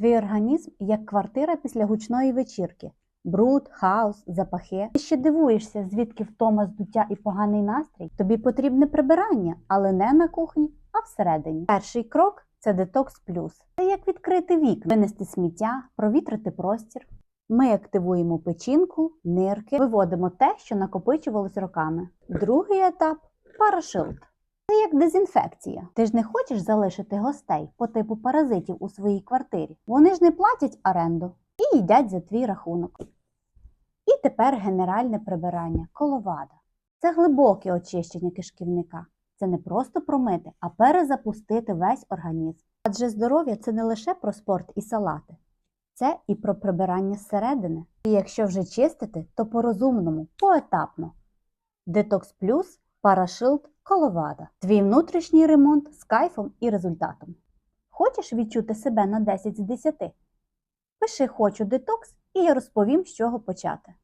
Твій організм як квартира після гучної вечірки. Бруд, хаос, запахи. Ти ще дивуєшся, звідки втома здуття і поганий настрій. Тобі потрібне прибирання, але не на кухні, а всередині. Перший крок це детокс плюс. Це як відкрити вікна, винести сміття, провітрити простір. Ми активуємо печінку, нирки, виводимо те, що накопичувалось роками. Другий етап парашилд. Це як дезінфекція. Ти ж не хочеш залишити гостей по типу паразитів у своїй квартирі. Вони ж не платять оренду і їдять за твій рахунок. І тепер генеральне прибирання коловада. Це глибоке очищення кишківника. Це не просто промити, а перезапустити весь організм. Адже здоров'я це не лише про спорт і салати, це і про прибирання зсередини. І якщо вже чистити, то по-розумному, поетапно. Детокс плюс, парашилд, коловада. Твій внутрішній ремонт з кайфом і результатом. Хочеш відчути себе на 10 з 10? Пиши хочу детокс і я розповім, з чого почати.